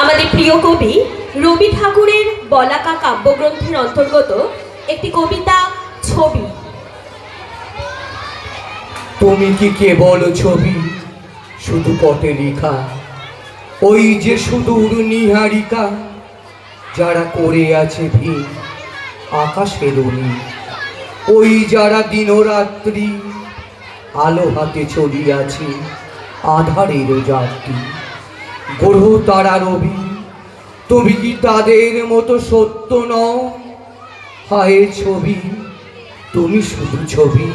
আমাদের প্রিয় কবি রবি ঠাকুরের বলাকা কাব্যগ্রন্থের অন্তর্গত একটি কবিতা ছবি। তুমি কি কেবল ছবি, শুধু পটে লেখা? ওই যে সুদূর নিহারিকা, যারা করে আছে ভিড় আকাশের নি ওই যারা দিনরাত্রি আলো হাতে চলিয়াছে, আধারের যাত্রী গ্রহ তারা রবি তুমি কি তাদের মতো সত্য নও? হায় ছবি, তুমি শুধু ছবি।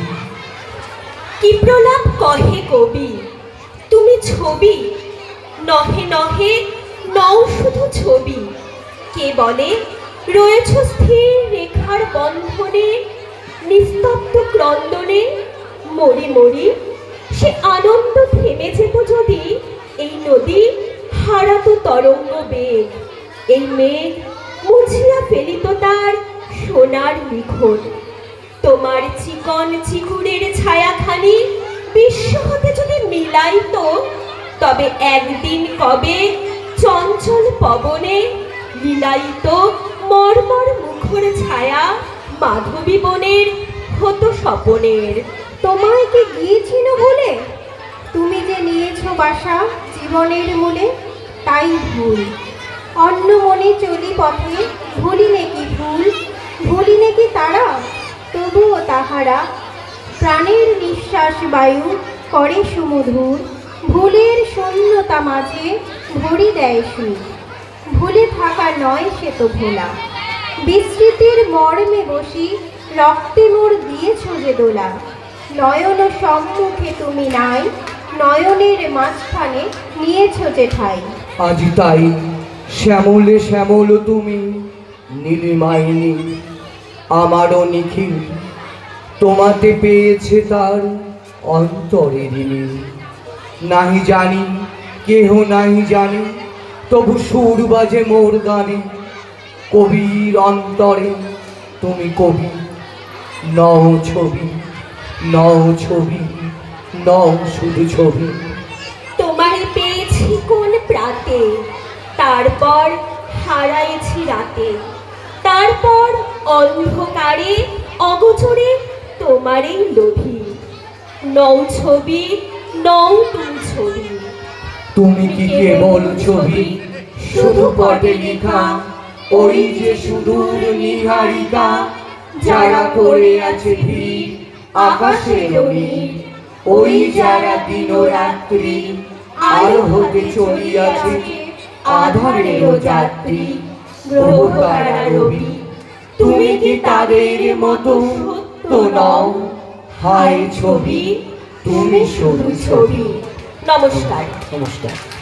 কি প্রলাপ কহে কবি? তুমি ছবি? নহে নহে নও শুধু ছবি। কে বলে? রয়েছ স্থির রেখার বন্ধনে, নিস্তব্ধ ক্রন্দনে। মরি মরি সে আনন্দ থেমে যেত যদি এই নদী হারাতো তরঙ্গ বেগ। এই মেঘ মুছিয়া ফেলিত তার সোনার লিখন তোমার চিকন চিকুরের ছায়াখানি বিশ্ব হতে যদি মিলাইতো, তবে একদিন কবে চঞ্চল পবনে লীলায়িত মর্মর মুখর ছায়া মাধবী বনের হতো স্বপনের। তোমায় কি গিয়েছিল বলে? তুমি যে নিয়েছো বাসা জীবনের মূলে তাই ভুল। অন্য মনে চলি পথে ভুলি নাকি ভুল? ভুলি নাকি তারা? তবুও তাহারা। প্রাণের নিঃশ্বাস বায়ু করে সুমধুর। ভুলের শূন্যতা মাঝে ভরি দেয় সুর। ভুলে থাকা নয় সে তো ভোলা। বিস্মৃতির মর্মে বসি, রক্তে মোর দিয়েছ যে দোলা। নয়ন সম্মুখে তুমি নাই নয়নের মাঝখানে নিয়েছ যে ঠাই আজ তাই শ্যামলে, শ্যামল তুমি, নীলিমাইনি, আমারও নিখিল, তোমাতে পেয়েছে তার অন্তরে নীল নাহি জানি, কেহ নাহি জানি, তবু সুর বাজে মোর গানে, কবির অন্তরে তুমি কবি, নও ছবি নও ছবি। নও শুধু ছবি। তোমারে পেয়েছি কোন প্রাতে? তারপর হারাইছি রাতে। তারপর অন্ধকারে অগোচরে তোমারই লোভী। নৌ ছবি নৌ তুমি ছবি। তুমি কি কেবল ছবি? শুধু পটে লেখা। ওই যে সুদূর নিহারিকা যারা করে আছে ভিড় আকাশের নীল ওই যারা দিন রাত্রি আলো হতে চলিয়াছে আধারের যাত্রী রবি তুমি কি তাদের মতো সত্য নও? হায় ছবি, তুমি শুধু ছবি। নমস্কার। নমস্কার।